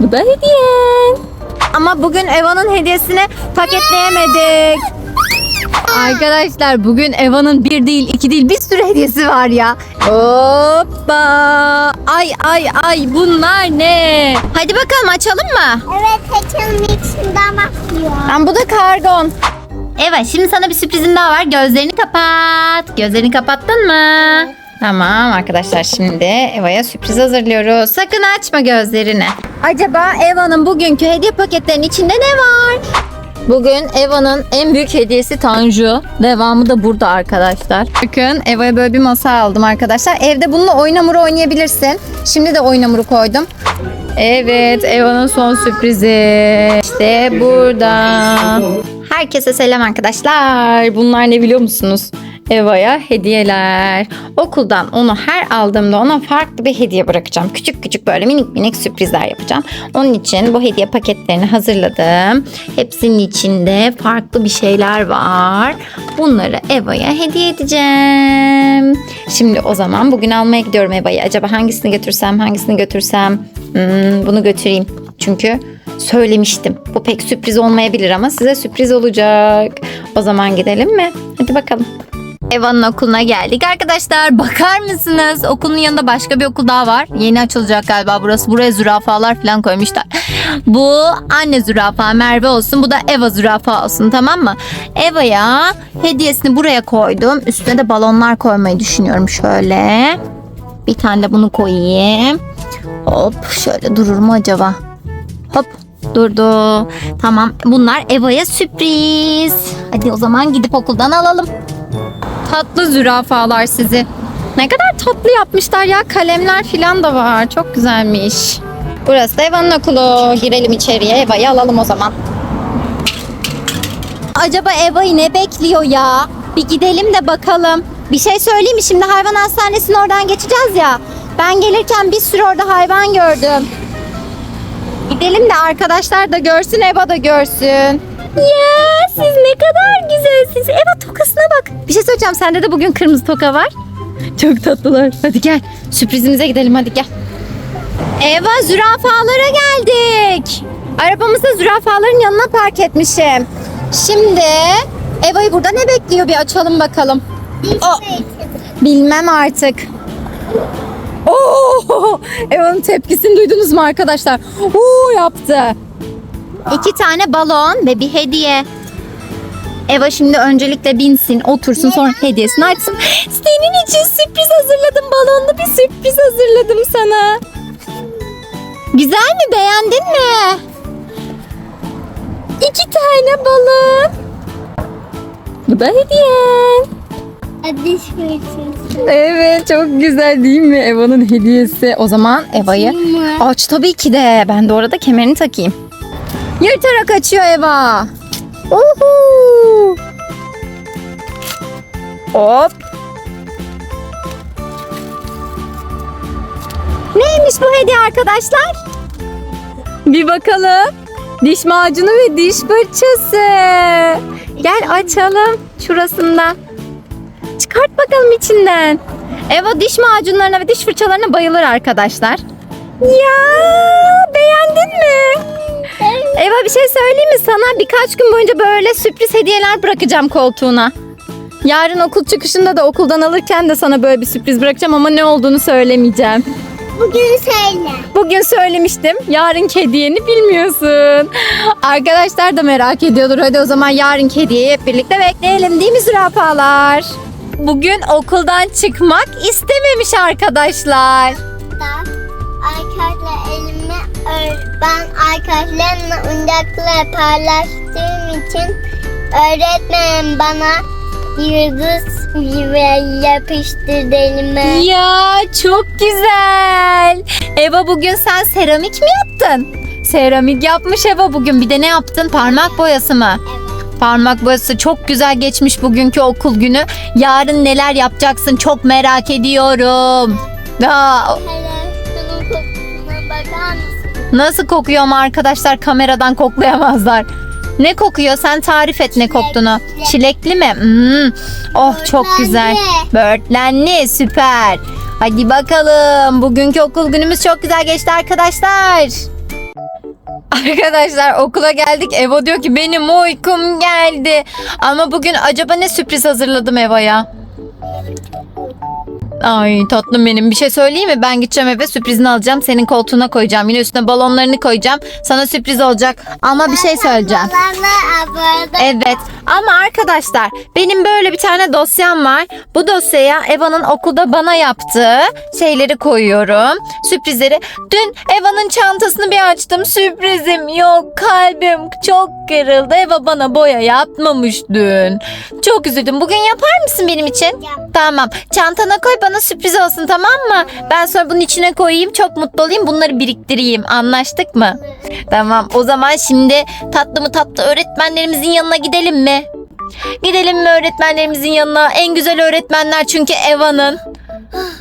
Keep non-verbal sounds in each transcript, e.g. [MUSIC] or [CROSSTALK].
Bu da hediyen. Ama bugün Eva'nın hediyesini paketleyemedik. Arkadaşlar bugün Eva'nın bir değil iki değil bir sürü hediyesi var ya. Hoppa. Ay ay ay bunlar ne? Hadi bakalım açalım mı? Evet saçımın içinden bakıyor. Ben bu da kargon. Eva şimdi sana bir sürprizim daha var. Gözlerini kapat. Gözlerini kapattın mı? Tamam arkadaşlar şimdi Eva'ya sürpriz hazırlıyoruz. Sakın açma gözlerini. Acaba Eva'nın bugünkü hediye paketlerinin içinde ne var? Bugün Eva'nın en büyük hediyesi Tanju. Devamı da burada arkadaşlar. Bakın Eva'ya böyle bir masa aldım arkadaşlar. Evde bununla oyun hamuru oynayabilirsin. Şimdi de oyun hamuru koydum. Evet, Eva'nın son sürprizi. İşte burada. Herkese selam arkadaşlar. Bunlar ne biliyor musunuz? Eva'ya hediyeler. Okuldan onu her aldığımda ona farklı bir hediye bırakacağım. Küçük küçük böyle minik minik sürprizler yapacağım. Onun için bu hediye paketlerini hazırladım. Hepsinin içinde farklı bir şeyler var. Bunları Eva'ya hediye edeceğim. Şimdi o zaman bugün almaya gidiyorum Eva'yı. Acaba hangisini götürsem, hangisini götürsem? Hmm, bunu götüreyim. Çünkü söylemiştim. Bu pek sürpriz olmayabilir ama size sürpriz olacak. O zaman gidelim mi? Hadi bakalım. Eva'nın okuluna geldik arkadaşlar. Bakar mısınız? Okulun yanında başka bir okul daha var. Yeni açılacak galiba burası. Buraya zürafalar falan koymuşlar. [LAUGHS] Bu anne zürafa Merve olsun. Bu da Eva zürafa olsun tamam mı? Eva'ya hediyesini buraya koydum. Üstüne de balonlar koymayı düşünüyorum şöyle. Bir tane de bunu koyayım. Hop şöyle durur mu acaba? Hop durdu. Tamam bunlar Eva'ya sürpriz. Hadi o zaman gidip okuldan alalım. Tatlı zürafalar sizi. Ne kadar tatlı yapmışlar ya. Kalemler falan da var. Çok güzelmiş. Burası da Eva'nın okulu. Girelim içeriye. Eva'yı alalım o zaman. Acaba Eva'yı ne bekliyor ya? Bir gidelim de bakalım. Bir şey söyleyeyim mi? Şimdi hayvan hastanesinin oradan geçeceğiz ya. Ben gelirken bir sürü orada hayvan gördüm. Gidelim de arkadaşlar da görsün, Eva da görsün. Ya siz ne kadar güzelsiniz. Eva tokasına bak. Bir şey söyleyeceğim. Sende de bugün kırmızı toka var. Çok tatlılar. Hadi gel. Sürprizimize gidelim hadi gel. Eva zürafalara geldik. Arabamızı zürafaların yanına park etmişim. Şimdi Eva'yı burada ne bekliyor bir açalım bakalım. Aa, bilmem artık. Oo! Eva'nın tepkisini duydunuz mu arkadaşlar? Oo yaptı. İki tane balon ve bir hediye. Eva şimdi öncelikle binsin, otursun sonra hediyesini açsın. Senin için sürpriz hazırladım. Balonlu bir sürpriz hazırladım sana. Güzel mi? Beğendin mi? İki tane balon. Bu da hediyen. Hadi şöyle. Evet çok güzel değil mi Eva'nın hediyesi? O zaman Eva'yı aç tabii ki de. Ben de orada kemerini takayım. Yırtarak açıyor Eva. Uhu. Hop. Neymiş bu hediye arkadaşlar? Bir bakalım. Diş macunu ve diş fırçası. Gel açalım şurasından. Çıkart bakalım içinden. Eva diş macunlarına ve diş fırçalarına bayılır arkadaşlar. Ya beğendin mi? Bir şey söyleyeyim mi sana? Birkaç gün boyunca böyle sürpriz hediyeler bırakacağım koltuğuna. Yarın okul çıkışında da okuldan alırken de sana böyle bir sürpriz bırakacağım ama ne olduğunu söylemeyeceğim. Bugün söyle. Bugün söylemiştim. Yarın hediyeni bilmiyorsun. Arkadaşlar da merak ediyordur. Hadi o zaman yarın hediyeyi hep birlikte bekleyelim değil mi zürafalar? Bugün okuldan çıkmak istememiş arkadaşlar. Da arkadaşlar elimi ör- ben arkadaşlarımla oyuncaklar paylaştığım için öğretmenim bana yıldız ve yapıştırdı elime. Ya çok güzel. Eva bugün sen seramik mi yaptın? Seramik yapmış Eva bugün. Bir de ne yaptın? Parmak boyası mı? Parmak boyası çok güzel geçmiş bugünkü okul günü. Yarın neler yapacaksın çok merak ediyorum. Aa, nasıl kokuyor ama arkadaşlar kameradan koklayamazlar. Ne kokuyor? Sen tarif et ne koktuğunu. Çilekli mi? Hmm. Oh çok güzel. Böğürtlenli süper. Hadi bakalım. Bugünkü okul günümüz çok güzel geçti arkadaşlar. Arkadaşlar okula geldik. Eva diyor ki benim uykum geldi. Ama bugün acaba ne sürpriz hazırladım Eva'ya? Ay tatlım benim bir şey söyleyeyim mi? Ben gideceğim eve sürprizini alacağım. Senin koltuğuna koyacağım. Yine üstüne balonlarını koyacağım. Sana sürpriz olacak. Ama bir şey söyleyeceğim. Evet ama arkadaşlar benim böyle bir tane dosyam var. Bu dosyaya Eva'nın okulda bana yaptığı şeyleri koyuyorum. Sürprizleri. Dün Eva'nın çantasını bir açtım. Sürprizim yok. Kalbim çok kırıldı. Eva bana boya yapmamış dün. Çok üzüldüm. Bugün yapar mısın benim için? Yap. Tamam. Çantana koy bana sürpriz olsun tamam mı? Ben sonra bunun içine koyayım. Çok mutlu olayım. Bunları biriktireyim. Anlaştık mı? Tamam. O zaman şimdi tatlı mı tatlı öğretmenlerimizin yanına gidelim mi? Gidelim mi öğretmenlerimizin yanına? En güzel öğretmenler çünkü Eva'nın.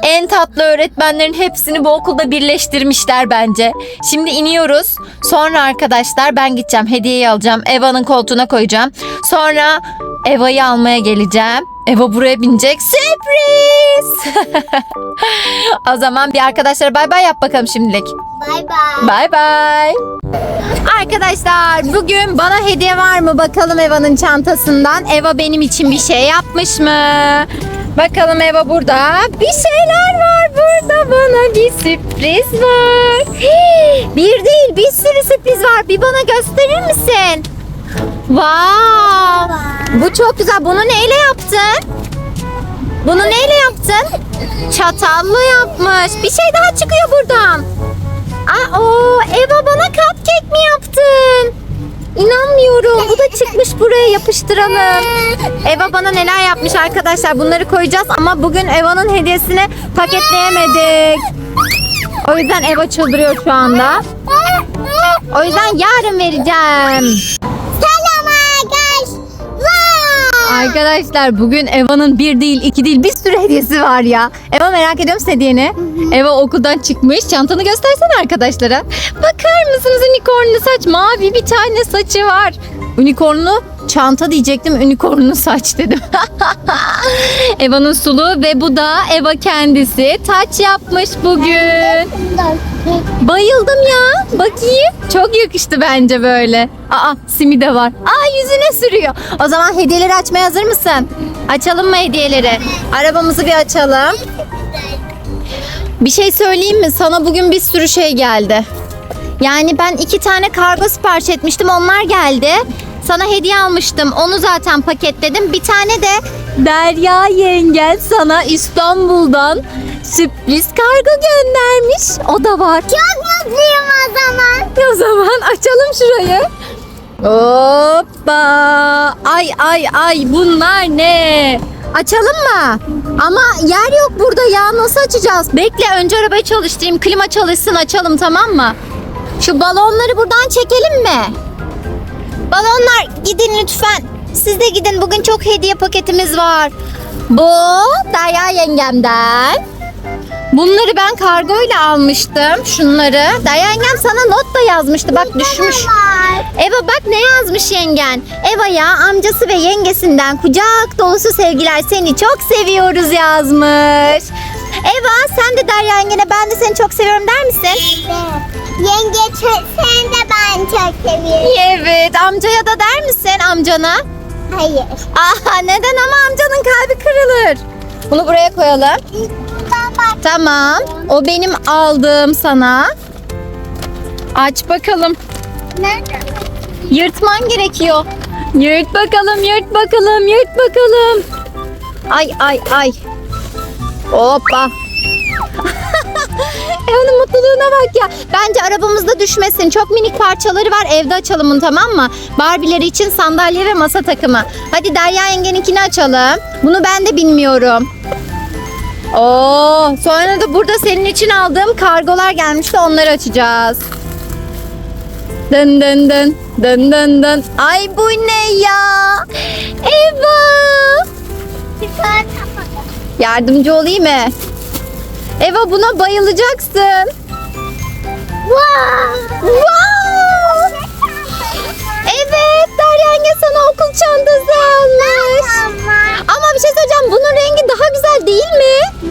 En tatlı öğretmenlerin hepsini bu okulda birleştirmişler bence. Şimdi iniyoruz. Sonra arkadaşlar ben gideceğim. Hediyeyi alacağım. Eva'nın koltuğuna koyacağım. Sonra Eva'yı almaya geleceğim. Eva buraya binecek. Sürpriz! [LAUGHS] o zaman bir arkadaşlara bay bay yap bakalım şimdilik. Bay bay. Bay bay. Arkadaşlar bugün bana hediye var mı bakalım Eva'nın çantasından. Eva benim için bir şey yapmış mı? Bakalım Eva burada. Bir şeyler var burada bana bir sürpriz var. [GASPS] Bir değil bir sürü sürpriz var. Bir bana gösterir misin? Wow. Bu çok güzel. Bunu neyle yaptın? Bunu neyle yaptın? Çatalla yapmış. Bir şey daha çıkıyor buradan. Aa, o Eva bana cupcake mi yaptın? İnanmıyorum. Bu da çıkmış buraya yapıştıralım. Eva bana neler yapmış arkadaşlar. Bunları koyacağız ama bugün Eva'nın hediyesini paketleyemedik. O yüzden Eva çıldırıyor şu anda. O yüzden yarın vereceğim. Arkadaşlar bugün Eva'nın bir değil iki değil bir sürü hediyesi var ya. Eva merak ediyor musun hediyeni? Eva okuldan çıkmış. Çantanı göstersene arkadaşlara. Bakar mısınız unicornlu saç? Mavi bir tane saçı var. Unicornlu çanta diyecektim. Unicornlu saç dedim. [LAUGHS] Eva'nın sulu ve bu da Eva kendisi. Taç yapmış bugün. Bayıldım ya. Bakayım. Çok yakıştı bence böyle. Aa simi de var. Aa yüzüne sürüyor. O zaman hediyeleri açmaya hazır mısın? Açalım mı hediyeleri? Arabamızı bir açalım. Bir şey söyleyeyim mi? Sana bugün bir sürü şey geldi. Yani ben iki tane kargo sipariş etmiştim. Onlar geldi. Sana hediye almıştım. Onu zaten paketledim. Bir tane de Derya yengen sana İstanbul'dan sürpriz kargo göndermiş. O da var. Çok mutluyum o zaman. O zaman açalım şurayı. Hoppa. Ay ay ay bunlar ne? Açalım mı? Ama yer yok burada ya nasıl açacağız? Bekle önce arabayı çalıştırayım klima çalışsın açalım tamam mı? Şu balonları buradan çekelim mi? Balonlar gidin lütfen. Siz de gidin bugün çok hediye paketimiz var. Bu Derya yengemden. Bunları ben kargoyla almıştım. Şunları. Derya yengem sana not da yazmıştı. Bak düşmüş. Eva bak ne yazmış yengen. Eva'ya amcası ve yengesinden kucak dolusu sevgiler seni çok seviyoruz yazmış. Eva sen de Derya yengene ben de seni çok seviyorum der misin? Yenge çok, sen de ben çok seviyorum. Evet amcaya da der misin amcana? Hayır. Aha neden ama amcanın kalbi kırılır. Bunu buraya koyalım. Tamam. O benim aldığım sana. Aç bakalım. Nerede? Yırtman gerekiyor. Yırt bakalım, yırt bakalım, yırt bakalım. Ay ay ay. Hoppa. [LAUGHS] Eva'nın mutluluğuna bak ya. Bence arabamızda düşmesin. Çok minik parçaları var. Evde açalım bunu tamam mı? Barbie'leri için sandalye ve masa takımı. Hadi Derya yengeninkini açalım. Bunu ben de bilmiyorum. Oo, sonra da burada senin için aldığım kargolar gelmişti. Onları açacağız. Dın dın dın dın dın dın. Ay bu ne ya? Eva. Yardımcı olayım mı? Eva buna bayılacaksın. Wow. Wow! Evet Derya yenge sana okul çantası almış. Ama. Bir şey söyleyeceğim bunun rengi daha güzel değil mi?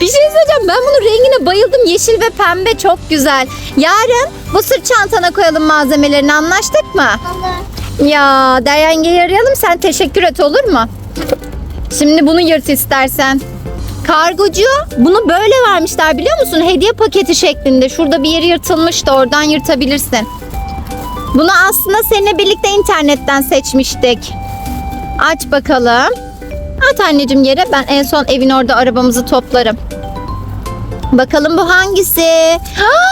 Bir şey söyleyeceğim ben bunun rengine bayıldım. Yeşil ve pembe çok güzel. Yarın Bu sırt çantana koyalım malzemelerini anlaştık mı? Olur. Ya Deryenge'yi arayalım sen teşekkür et olur mu? Şimdi bunu yırt istersen. Kargocu bunu böyle vermişler biliyor musun? Hediye paketi şeklinde. Şurada bir yeri yırtılmış da oradan yırtabilirsin. Bunu aslında seninle birlikte internetten seçmiştik. Aç bakalım. At anneciğim yere ben en son evin orada arabamızı toplarım. Bakalım bu hangisi? Ha,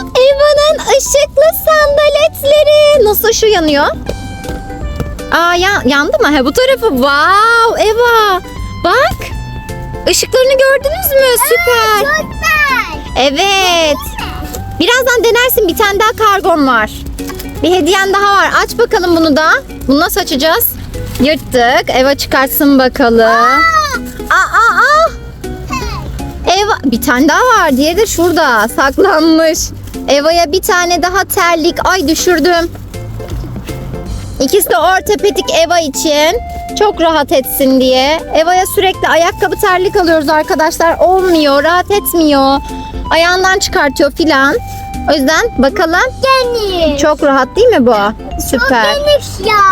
Eva'nın ışıklı sandaletleri. Nasıl ışığı yanıyor? Aa ya, yandı mı? He, bu tarafı. Wow Eva. Bak. Işıklarını gördünüz mü? Süper. Çok güzel. Evet. Birazdan denersin. Bir tane daha kargon var. Bir hediyen daha var. Aç bakalım bunu da. Bunu nasıl açacağız? Yırttık. Eva çıkartsın bakalım. Aa, aa, aa. Eva bir tane daha var. Diğeri de şurada saklanmış. Eva'ya bir tane daha terlik. Ay düşürdüm. İkisi de ortopedik Eva için. Çok rahat etsin diye. Eva'ya sürekli ayakkabı terlik alıyoruz arkadaşlar. Olmuyor, rahat etmiyor. Ayağından çıkartıyor filan. O yüzden bakalım. Geniş. Çok rahat değil mi bu? Süper. Çok geniş ya.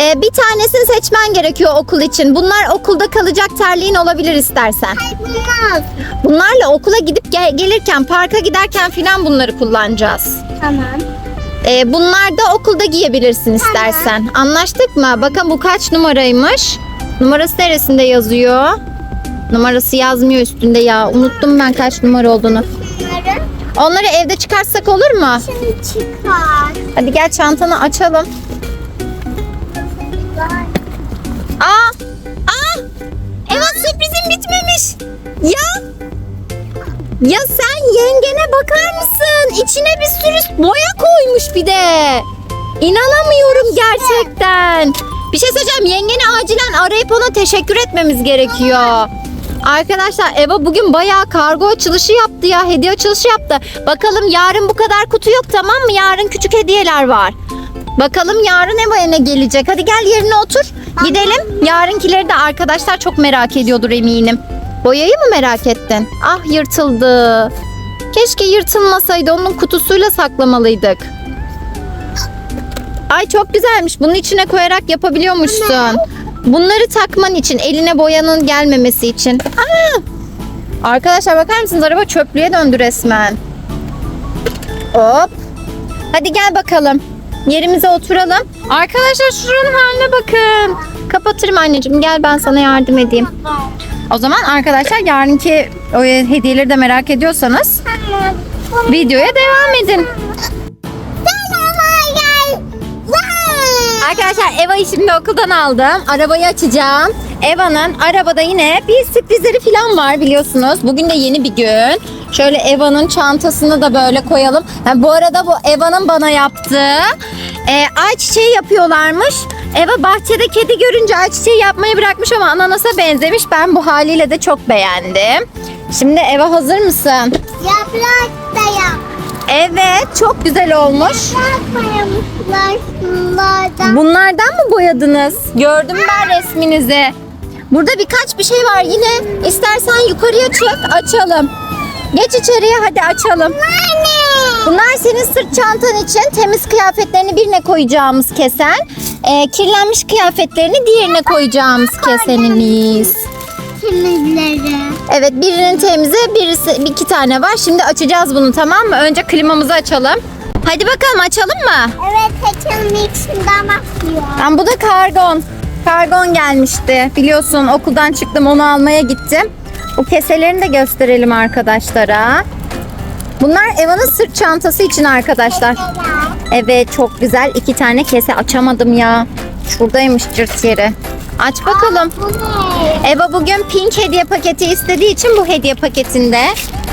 Ee, bir tanesini seçmen gerekiyor okul için. Bunlar okulda kalacak terliğin olabilir istersen. Olmaz. Bunlarla okula gidip gel- gelirken, parka giderken filan bunları kullanacağız. Tamam. Ee, bunlar da okulda giyebilirsin istersen. Anlaştık mı? Bakın bu kaç numaraymış? Numarası neresinde yazıyor? Numarası yazmıyor üstünde ya. Unuttum ben kaç numara olduğunu. Bunları Onları evde çıkartsak olur mu? şimdi çıkar. Hadi gel çantanı açalım. Aa! Aa! Eva sürprizim bitmemiş. Ya! Ya sen yengene bakar mısın? İçine bir sürü boya koymuş bir de. İnanamıyorum gerçekten. Bir şey söyleyeceğim. Yengeni acilen arayıp ona teşekkür etmemiz gerekiyor. Arkadaşlar Eva bugün bayağı kargo açılışı yaptı ya. Hediye açılışı yaptı. Bakalım yarın bu kadar kutu yok tamam mı? Yarın küçük hediyeler var. Bakalım yarın Eva'ya ne gelecek. Hadi gel yerine otur. Gidelim. Yarınkileri de arkadaşlar çok merak ediyordur eminim. Boyayı mı merak ettin? Ah yırtıldı. Keşke yırtılmasaydı. Onun kutusuyla saklamalıydık. Ay çok güzelmiş. Bunun içine koyarak yapabiliyormuşsun. Bunları takman için, eline boyanın gelmemesi için. Aa! Arkadaşlar bakar mısınız? Araba çöplüğe döndü resmen. Hop. Hadi gel bakalım. Yerimize oturalım. Arkadaşlar şuranın haline bakın. Kapatırım anneciğim. Gel ben sana yardım edeyim. O zaman arkadaşlar yarınki o hediyeleri de merak ediyorsanız videoya devam edin. Arkadaşlar Eva'yı şimdi okuldan aldım. Arabayı açacağım. Eva'nın arabada yine bir sürprizleri falan var biliyorsunuz. Bugün de yeni bir gün. Şöyle Eva'nın çantasını da böyle koyalım. Ha, bu arada bu Eva'nın bana yaptığı e, ay çiçeği yapıyorlarmış. Eva bahçede kedi görünce ay çiçeği yapmayı bırakmış ama ananasa benzemiş. Ben bu haliyle de çok beğendim. Şimdi Eva hazır mısın? Yaprak da yap. Evet çok güzel olmuş. Yaprak şunlardan. Bunlardan mı boyadınız? Gördüm ben resminizi. Burada birkaç bir şey var yine. İstersen yukarıya çık açalım. Geç içeriye hadi açalım. Anne. Bunlar senin sırt çantan için temiz kıyafetlerini birine koyacağımız kesen. E, kirlenmiş kıyafetlerini diğerine koyacağımız kesenimiz. Temizleri. Evet birinin temizi birisi iki tane var. Şimdi açacağız bunu tamam mı? Önce klimamızı açalım. Hadi bakalım açalım mı? Evet açalım içinden bakıyor. Ben bu da kargon. Kargon gelmişti. Biliyorsun okuldan çıktım onu almaya gittim. Bu keselerini de gösterelim arkadaşlara. Bunlar Eva'nın sırt çantası için arkadaşlar. Evet çok güzel. iki tane kese açamadım ya. Şuradaymış cırt yeri. Aç bakalım. Eva bugün pink hediye paketi istediği için bu hediye paketinde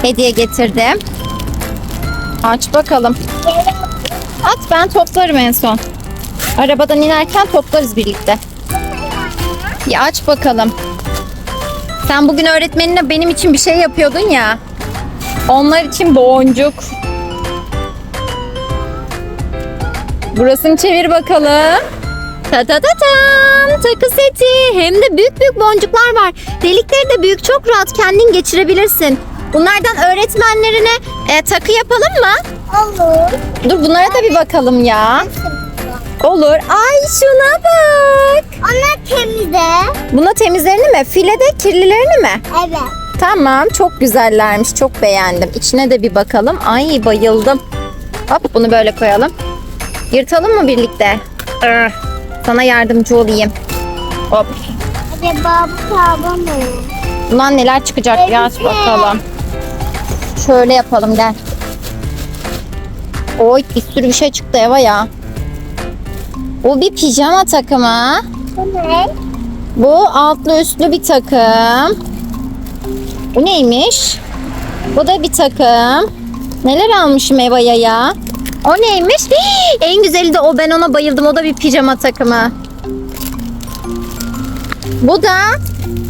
hediye getirdim. Aç bakalım. At ben toplarım en son. Arabadan inerken toplarız birlikte. Bir aç bakalım. Sen bugün öğretmenine benim için bir şey yapıyordun ya. Onlar için boncuk. Burasını çevir bakalım. Ta ta ta tam takı seti. Hem de büyük büyük boncuklar var. Delikleri de büyük çok rahat kendin geçirebilirsin. Bunlardan öğretmenlerine E, takı yapalım mı? Olur. Dur bunlara da bir bakalım ya. Olur. Ay şuna bak. Onlar temize. Buna temizlerini mi? Filede kirlilerini mi? Evet. Tamam çok güzellermiş çok beğendim. İçine de bir bakalım. Ay bayıldım. Hop bunu böyle koyalım. Yırtalım mı birlikte? Sana yardımcı olayım. Hop. Acaba bu tava mı? Bundan neler çıkacak Elbise. bakalım. Şöyle yapalım gel. Oy bir sürü bir şey çıktı Eva ya. Bu bir pijama takımı. Bu ne? Bu altlı üstlü bir takım. Bu neymiş? Bu da bir takım. Neler almışım Eva'ya ya? O neymiş? Hii, en güzeli de o. Ben ona bayıldım. O da bir pijama takımı. Bu da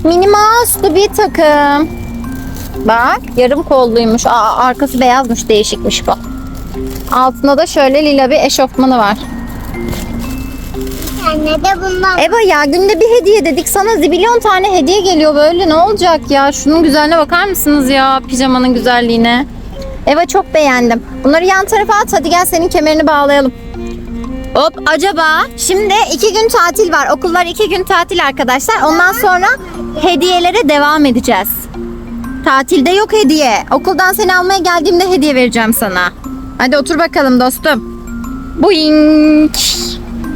mini mouse'lu bir takım. Bak yarım kolluymuş. Aa, arkası beyazmış. Değişikmiş bu. Altında da şöyle lila bir eşofmanı var. Tane de bundan. Eva ya günde bir hediye dedik. Sana zibilyon tane hediye geliyor böyle. Ne olacak ya? Şunun güzelliğine bakar mısınız ya? Pijamanın güzelliğine. Eva çok beğendim. Bunları yan tarafa at. Hadi gel senin kemerini bağlayalım. Hop acaba şimdi iki gün tatil var. Okullar iki gün tatil arkadaşlar. Ondan sonra hediyelere devam edeceğiz. Tatilde yok hediye. Okuldan seni almaya geldiğimde hediye vereceğim sana. Hadi otur bakalım dostum. Boing.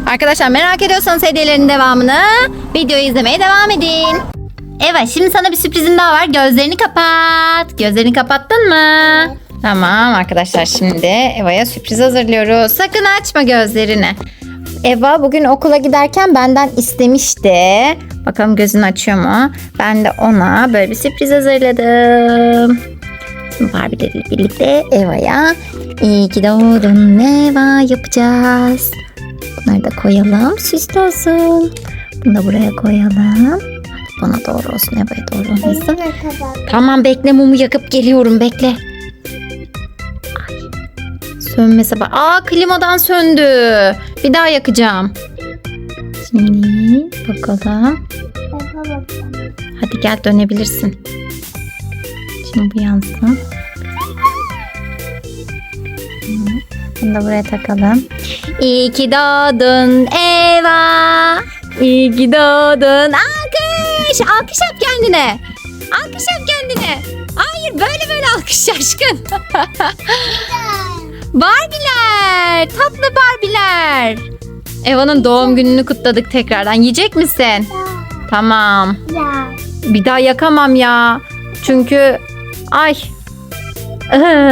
Arkadaşlar merak ediyorsanız hediyelerin devamını videoyu izlemeye devam edin. Evet şimdi sana bir sürprizim daha var. Gözlerini kapat. Gözlerini kapattın mı? Tamam arkadaşlar şimdi Eva'ya sürpriz hazırlıyoruz. Sakın açma gözlerini. Eva bugün okula giderken benden istemişti. Bakalım gözünü açıyor mu? Ben de ona böyle bir sürpriz hazırladım. Şimdi birlikte Eva'ya iyi ki doğdun Eva yapacağız. Bunları da koyalım. Süslü olsun. Bunu da buraya koyalım. Bana doğru olsun. Eva'ya doğru olmasın. Tamam bekle mumu yakıp geliyorum bekle. Ay, sönmese bak. Aa klimadan söndü. Bir daha yakacağım. Şimdi bakalım. Hadi gel dönebilirsin. Şimdi bu yansın. Bunu da buraya takalım. İyi ki doğdun Eva. İyi ki doğdun. Alkış. Alkış yap kendine. Alkış yap kendine. Hayır böyle böyle alkış şaşkın. Barbiler. Tatlı Barbiler. Eva'nın doğum gününü kutladık tekrardan. Yiyecek misin? Tamam. Bir daha yakamam ya. Çünkü ay [LAUGHS]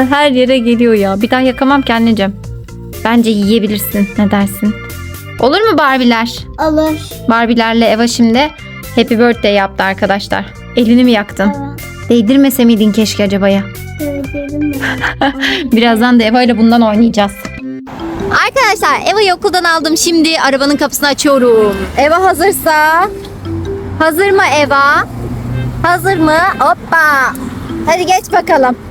her yere geliyor ya. Bir daha yakamam ki anneciğim. Bence yiyebilirsin. Ne dersin? Olur mu Barbiler? Olur. Barbilerle Eva şimdi Happy Birthday yaptı arkadaşlar. Elini mi yaktın? Evet. Değdirmese miydin keşke acaba ya? Mi? [LAUGHS] Birazdan da Eva ile bundan oynayacağız. Arkadaşlar Eva'yı okuldan aldım. Şimdi arabanın kapısını açıyorum. Eva hazırsa. Hazır mı Eva? Hazır mı? Hoppa. Hadi geç bakalım.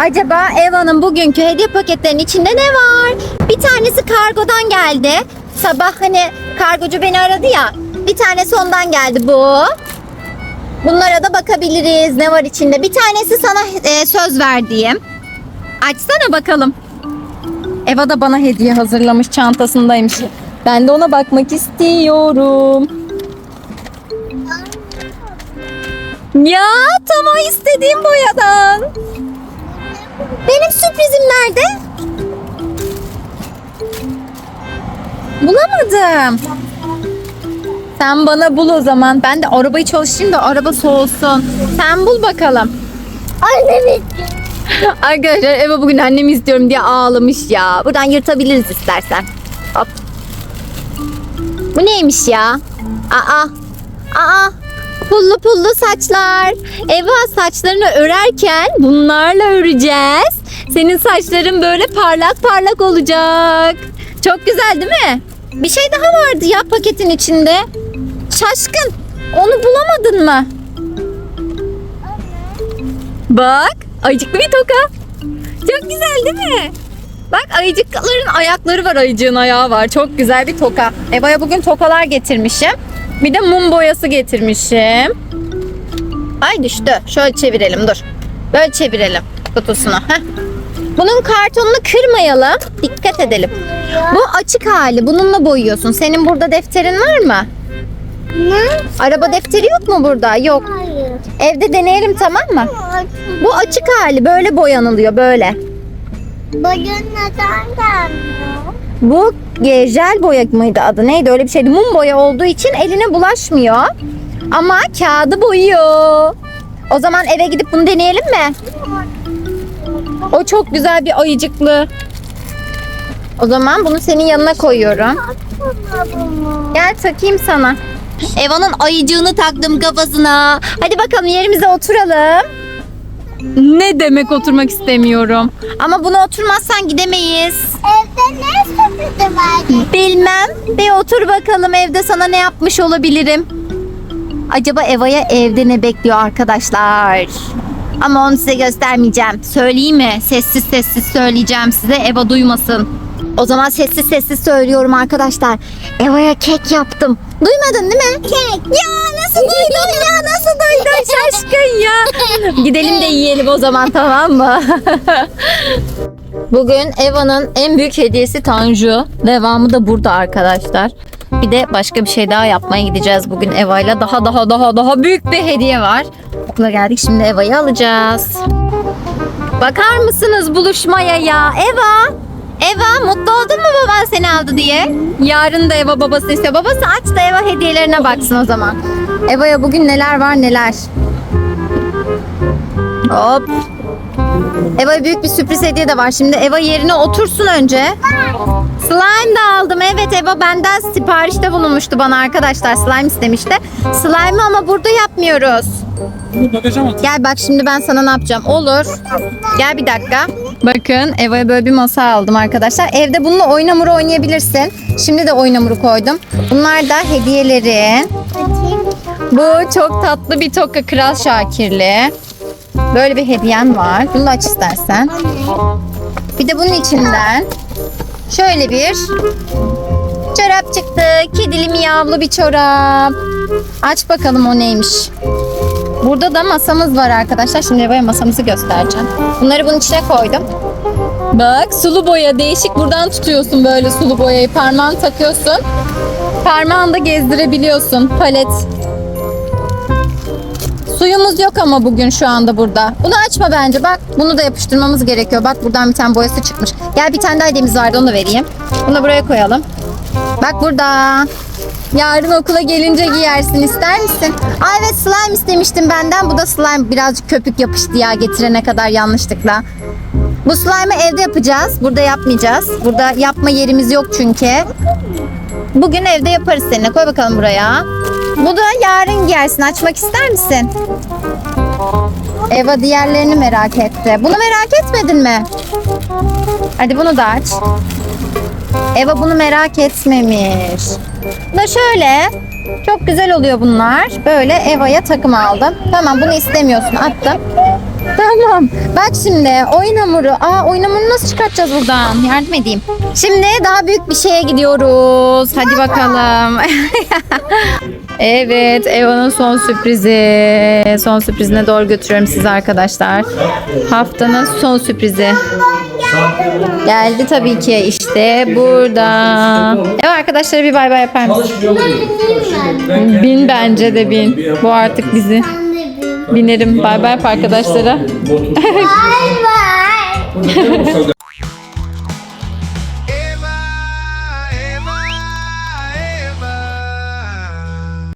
Acaba Eva'nın bugünkü hediye paketlerinin içinde ne var? Bir tanesi kargodan geldi. Sabah hani kargocu beni aradı ya. Bir tanesi ondan geldi bu. Bunlara da bakabiliriz. Ne var içinde? Bir tanesi sana e, söz verdiğim. Açsana bakalım. Eva da bana hediye hazırlamış çantasındaymış. Ben de ona bakmak istiyorum. Ya tam o istediğim boyadan. Benim sürprizim nerede? Bulamadım. Sen bana bul o zaman. Ben de arabayı çalıştırayım da araba soğusun. Sen bul bakalım. Annemin. [LAUGHS] Arkadaşlar Eva bugün annemi istiyorum diye ağlamış ya. Buradan yırtabiliriz istersen. Hop. Bu neymiş ya? Aa. Aa. Pullu pullu saçlar. Eva saçlarını örerken bunlarla öreceğiz. Senin saçların böyle parlak parlak olacak. Çok güzel değil mi? Bir şey daha vardı ya paketin içinde. Şaşkın. Onu bulamadın mı? Bak ayıcıklı bir toka. Çok güzel değil mi? Bak ayıcıkların ayakları var ayıcığın ayağı var. Çok güzel bir toka. Eva'ya bugün tokalar getirmişim. Bir de mum boyası getirmişim. Ay düştü. Şöyle çevirelim dur. Böyle çevirelim kutusunu. Heh. Bunun kartonunu kırmayalım. Dikkat edelim. Bu açık hali. Bununla boyuyorsun. Senin burada defterin var mı? Ne? Araba defteri yok mu burada? Yok. Hayır. Evde deneyelim tamam mı? Bu açık hali. Böyle boyanılıyor böyle. Bugün neden gelmiyor? Bu jel boya mıydı adı? Neydi öyle bir şeydi. Mum boya olduğu için eline bulaşmıyor. Ama kağıdı boyuyor. O zaman eve gidip bunu deneyelim mi? O çok güzel bir ayıcıklı. O zaman bunu senin yanına koyuyorum. Gel takayım sana. Eva'nın ayıcığını taktım kafasına. Hadi bakalım yerimize oturalım. Ne demek oturmak istemiyorum. Ama buna oturmazsan gidemeyiz. Evde ne sürprizi var? Bilmem. Bir otur bakalım evde sana ne yapmış olabilirim. Acaba Eva'ya evde ne bekliyor arkadaşlar? Ama onu size göstermeyeceğim. Söyleyeyim mi? Sessiz sessiz söyleyeceğim size. Eva duymasın. O zaman sessiz sessiz söylüyorum arkadaşlar. Eva'ya kek yaptım. Duymadın değil mi? Kek. Ya nasıl duydun ya? Nasıl duydun? [LAUGHS] Şaşkın ya. Gidelim de yiyelim o zaman tamam mı? [LAUGHS] Bugün Eva'nın en büyük hediyesi Tanju. Devamı da burada arkadaşlar. Bir de başka bir şey daha yapmaya gideceğiz bugün Eva'yla. Daha daha daha daha büyük bir hediye var. Okula geldik şimdi Eva'yı alacağız. Bakar mısınız buluşmaya ya? Eva! Eva mutlu oldun mu baban seni aldı diye? Yarın da Eva babası istiyor. Babası aç da Eva hediyelerine baksın o zaman. Eva'ya bugün neler var neler. Hop. Eva'ya büyük bir sürpriz hediye de var. Şimdi Eva yerine otursun önce. Slime da aldım. Evet Eva benden siparişte bulunmuştu bana arkadaşlar. Slime istemişti. Slime'ı ama burada yapmıyoruz. Gel bak şimdi ben sana ne yapacağım. Olur. Gel bir dakika. Bakın Eva'ya böyle bir masa aldım arkadaşlar. Evde bununla oyun hamuru oynayabilirsin. Şimdi de oyun hamuru koydum. Bunlar da hediyelerin. Açayım. Bu çok tatlı bir toka Kral Şakirli. Böyle bir hediyen var. Bunu aç istersen. Bir de bunun içinden şöyle bir çorap çıktı. Kedili miyavlı bir çorap. Aç bakalım o neymiş. Burada da masamız var arkadaşlar. Şimdi Eva'ya masamızı göstereceğim. Bunları bunun içine koydum. Bak sulu boya değişik. Buradan tutuyorsun böyle sulu boyayı. Parmağını takıyorsun. Parmağını da gezdirebiliyorsun. Palet. Suyumuz yok ama bugün şu anda burada. Bunu açma bence. Bak bunu da yapıştırmamız gerekiyor. Bak buradan bir tane boyası çıkmış. Gel bir tane daha hediyemiz vardı onu da vereyim. Bunu buraya koyalım. Bak burada. Yarın okula gelince giyersin ister misin? Aa evet slime istemiştim benden. Bu da slime birazcık köpük yapıştı ya getirene kadar yanlışlıkla. Bu slime'ı evde yapacağız. Burada yapmayacağız. Burada yapma yerimiz yok çünkü. Bugün evde yaparız seninle. Koy bakalım buraya. Bu da yarın giyersin. Açmak ister misin? Eva diğerlerini merak etti. Bunu merak etmedin mi? Hadi bunu da aç. Eva bunu merak etmemiş. Da şöyle. Çok güzel oluyor bunlar. Böyle Eva'ya takım aldım. Tamam bunu istemiyorsun. Attım. Tamam. Bak şimdi oyun hamuru. Aa oyun hamurunu nasıl çıkartacağız buradan? Yardım edeyim. Şimdi daha büyük bir şeye gidiyoruz. Hadi bakalım. [LAUGHS] evet Eva'nın son sürprizi. Son sürprizine doğru götürüyorum sizi arkadaşlar. Haftanın son sürprizi. Geldi tabii ki işte burada. Evet arkadaşlara bir bay bay yapar mısın? Bin bence de bin. Bu artık bizi. Binerim. Bay bay yap arkadaşlara. Bay bay. [LAUGHS]